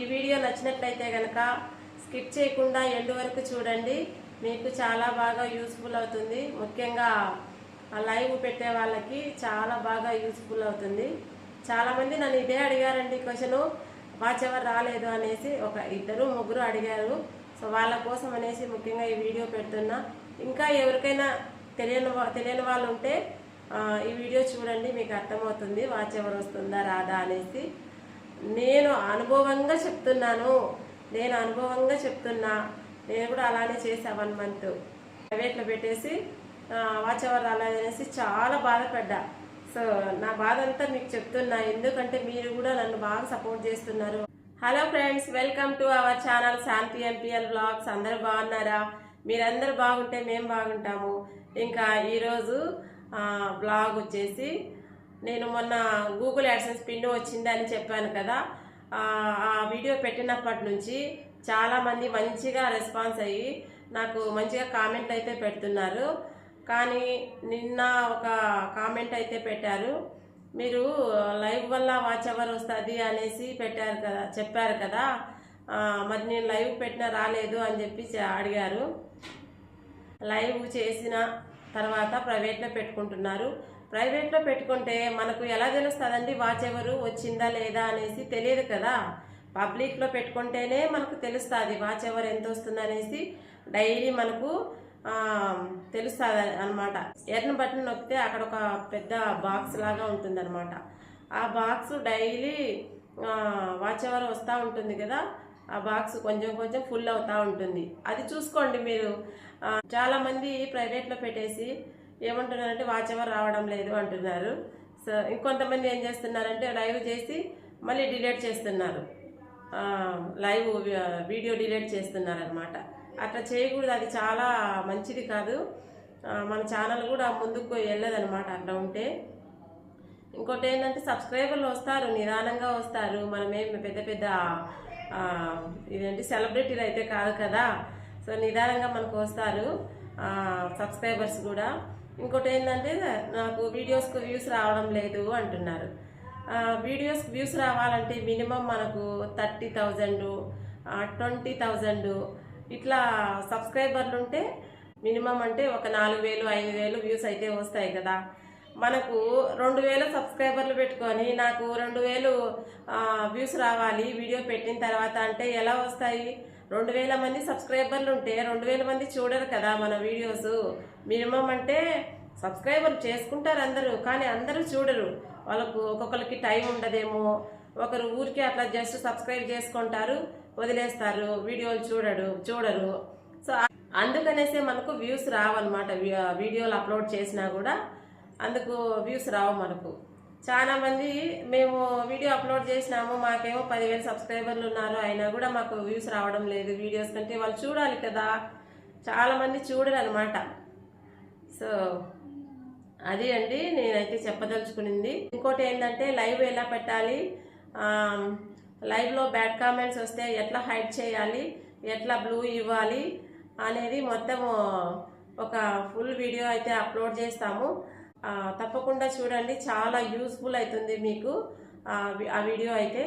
ఈ వీడియో నచ్చినట్లయితే కనుక స్కిప్ చేయకుండా ఎండు వరకు చూడండి. మీకు చాలా బాగా యూస్ఫుల్ అవుతుంది. ముఖ్యంగా లైవ్ పెట్టే వాళ్ళకి చాలా బాగా యూస్ఫుల్ అవుతుంది. చాలామంది నన్ను ఇదే అడిగారండి క్వశ్చన్. వాచ్ ఎవరు రాలేదు అనేసి ఒక ఇద్దరు ముగ్గురు అడిగారు. సో వాళ్ళ కోసం అనేసి ముఖ్యంగా ఈ వీడియో పెడుతున్నా. ఇంకా ఎవరికైనా తెలియని తెలియని వాళ్ళు ఉంటే ఈ వీడియో చూడండి. మీకు అర్థమవుతుంది. వాచ్ ఎవరు వస్తుందా రాదా అనేసి. నేను అనుభవంగా చెప్తున్నాను. నేను అనుభవంగా చెప్తున్నా. నేను కూడా అలానే చేశా వన్ మంత్ ప్రైవేట్లో పెట్టేసి వాచ్ అవర్ రాలేదనేసి చాలా బాధపడ్డా. సో నా బాధ అంతా మీకు చెప్తున్నా. ఎందుకంటే మీరు కూడా నన్ను బాగా సపోర్ట్ చేస్తున్నారు. Hello friends welcome to our channel Shanti MPL blogs అందరూ బాగున్నారా? మీరందరూ బాగుంటే మేము బాగుంటాము. ఇంకా ఈరోజు బ్లాగ్ వచ్చేసి నేను మొన్న గూగుల్ యాడ్సెన్స్ పిన్ వచ్చింది అని చెప్పాను కదా ఆ వీడియో పెట్టినప్పటి నుంచి చాలామంది మంచిగా రెస్పాన్స్ అయ్యి నాకు మంచిగా కామెంట్ అయితే పెడుతున్నారు. కానీ నిన్న ఒక కామెంట్ అయితే పెట్టారు. మీరు లైవ్ వల్ల వాచ్ అవర్ వస్తుంది అనేసి పెట్టారు కదా చెప్పారు కదా. మరి నేను లైవ్ పెట్టినా రాలేదు అని చెప్పి అడిగారు. లైవ్ చేసిన తర్వాత ప్రైవేట్లో పెట్టుకుంటున్నారు. ప్రైవేట్లో పెట్టుకుంటే మనకు ఎలా తెలుస్తుందండి? వాచ్ ఎవరు వచ్చిందా లేదా అనేసి తెలియదు కదా. పబ్లిక్లో పెట్టుకుంటేనే మనకు తెలుస్తుంది వాచ్ ఎవరు ఎంత వస్తుంది అనేసి డైలీ మనకు తెలుస్తుంది అనమాట ఎర్న్ బటన్ నొక్కితే అక్కడ ఒక పెద్ద బాక్స్ లాగా ఉంటుంది అనమాట ఆ బాక్స్ డైలీ వాచ్ ఎవరు వస్తూ ఉంటుంది కదా. ఆ బాక్స్ కొంచెం కొంచెం ఫుల్ అవుతూ ఉంటుంది. అది చూసుకోండి మీరు. చాలామంది ప్రైవేట్లో పెట్టేసి ఏమంటున్నారంటే వాచ్ ఎవరు రావడం లేదు అంటున్నారు. సో ఇంకొంతమంది ఏం చేస్తున్నారంటే లైవ్ చేసి మళ్ళీ డిలీట్ చేస్తున్నారు. లైవ్ వీడియో డిలీట్ చేస్తున్నారు అనమాట అట్లా చేయకూడదు. అది చాలా మంచిది కాదు. మన ఛానల్ కూడా ముందుకు వెళ్ళదనమాట అట్లా ఉంటే ఇంకోటి ఏంటంటే సబ్స్క్రైబర్లు వస్తారు నిదానంగా వస్తారు. మనమేం పెద్ద పెద్ద ఇదేంటి సెలబ్రిటీలు అయితే కాదు కదా. సో నిదానంగా మనకు వస్తారు సబ్స్క్రైబర్స్ కూడా. ఇంకోటి ఏంటంటే నాకు వీడియోస్కు వ్యూస్ రావడం లేదు అంటున్నారు. వీడియోస్ వ్యూస్ రావాలంటే మినిమం మనకు థర్టీ థౌజండ్ ట్వంటీ థౌజండ్ ఇట్లా సబ్స్క్రైబర్లు ఉంటే మినిమం అంటే ఒక నాలుగు వేలు ఐదు వేలు వ్యూస్ అయితే వస్తాయి కదా. మనకు రెండు వేల సబ్స్క్రైబర్లు పెట్టుకొని నాకు రెండు వేలు వ్యూస్ రావాలి వీడియో పెట్టిన తర్వాత అంటే ఎలా వస్తాయి? రెండు వేల మంది సబ్స్క్రైబర్లు ఉంటే రెండు వేల మంది చూడరు కదా మన వీడియోస్. మినిమం అంటే సబ్స్క్రైబర్ చేసుకుంటారు అందరూ కానీ అందరూ చూడరు. వాళ్ళకు ఒక్కొక్కరికి టైం ఉండదేమో. ఒకరు ఊరికి అట్లా జస్ట్ సబ్స్క్రైబ్ చేసుకుంటారు వదిలేస్తారు వీడియోలు చూడడు చూడరు. సో అందుకనేసే మనకు వ్యూస్ రావన్నమాట వీడియోలు అప్లోడ్ చేసినా కూడా. అందుకు వ్యూస్ రావు మనకు. చాలామంది మేము వీడియో అప్లోడ్ చేసినాము మాకేమో పదివేలు సబ్స్క్రైబర్లు ఉన్నారు అయినా కూడా మాకు వ్యూస్ రావడం లేదు వీడియోస్ కంటే వాళ్ళు చూడాలి కదా. చాలామంది చూడరు అనమాట సో అది అండి నేనైతే చెప్పదలుచుకునింది. ఇంకోటి ఏంటంటే లైవ్ ఎలా పెట్టాలి? లైవ్లో బ్యాడ్ కామెంట్స్ వస్తే ఎట్లా హైడ్ చేయాలి? ఎట్లా బ్లూ ఇవ్వాలి? అనేది మొత్తము ఒక ఫుల్ వీడియో అయితే అప్లోడ్ చేస్తాము. తప్పకుండా చూడండి. చాలా యూస్ఫుల్ అవుతుంది మీకు ఆ వీడియో అయితే.